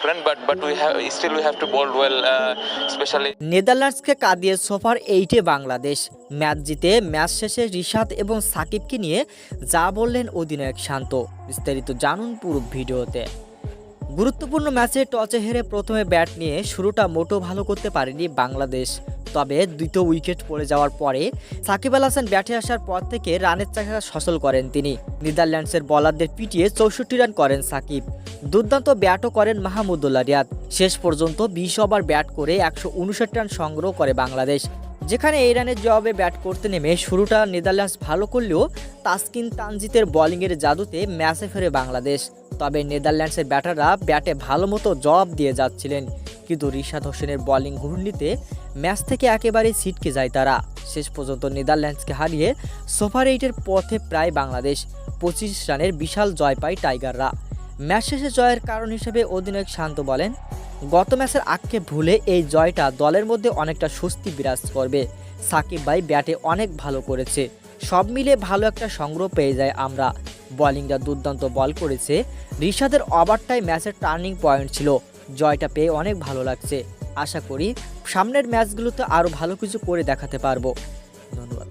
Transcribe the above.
different, but but we have still we have to well, uh, especially নেদারল্যান্ডসকে কাঁদিয়ে সোফার এইটে Bangladesh. Match জিতে match শেষে রিশাদ এবং সাকিবকে নিয়ে যা বললেন অধিনায়ক শান্ত। বিস্তারিত জানুন পুরো ভিডিওতে। গুরুত্বপূর্ণ ম্যাচে টসে হেরে প্রথমে ব্যাট নিয়ে শুরুটা মোটো ভালো করতে পারেনি বাংলাদেশ। তবে দ্বিতীয় উইকেট পড়ে যাওয়ার পরে সাকিব আল হাসান ব্যাটে আসার পর থেকে রানের চাকা সচল করেন তিনি। নেদারল্যান্ডসের বলারদের পিটিয়ে চৌষট্টি রান করেন সাকিব। দুর্দান্ত ব্যাটও করেন মাহমুদুল্লাহ রিয়াদ। শেষ পর্যন্ত বিশ ওভার ব্যাট করে একশো উনষাট রান সংগ্রহ করে বাংলাদেশ। যেখানে এই রানের জবাবে ব্যাট করতে নেমে শুরুটা নেদারল্যান্ডস ভালো করলেও তাসকিন তানজিতের বোলিংয়ের জাদুতে ম্যাচে ফেরে বাংলাদেশ। তবে নেদারল্যান্ডসের ব্যাটাররা ব্যাটে ভালো মতো জবাব দিয়ে যাচ্ছিলেন। কিন্তু রিশাদ হোসেনের বোলিং ঘূর্ণিতে ম্যাচ থেকে একেবারেই ছিটকে যায় তারা। শেষ পর্যন্ত নেদারল্যান্ডসকে হারিয়ে সুপার এইটের পথে প্রায় বাংলাদেশ। পঁচিশ রানের বিশাল জয় পায় টাইগাররা। ম্যাচ শেষে জয়ের কারণ হিসেবে অধিনায়ক শান্ত বলেন, গত ম্যাচের আক্ষেপ ভুলে এই জয়টা দলের মধ্যে অনেকটা স্বস্তি বিরাজ করবে। সাকিব ভাই ব্যাটে অনেক ভালো করেছে। সব মিলে ভালো একটা সংগ্রহ পেয়ে যায় আমরা। বোলিংটা দুর্দান্ত বল করেছে। রিশাদের ওভারটাই ম্যাচের টার্নিং পয়েন্ট ছিল। জয়টা পেয়ে অনেক ভালো লাগছে। আশা করি সামনের ম্যাচগুলোতে আরও ভালো কিছু করে দেখাতে পারব।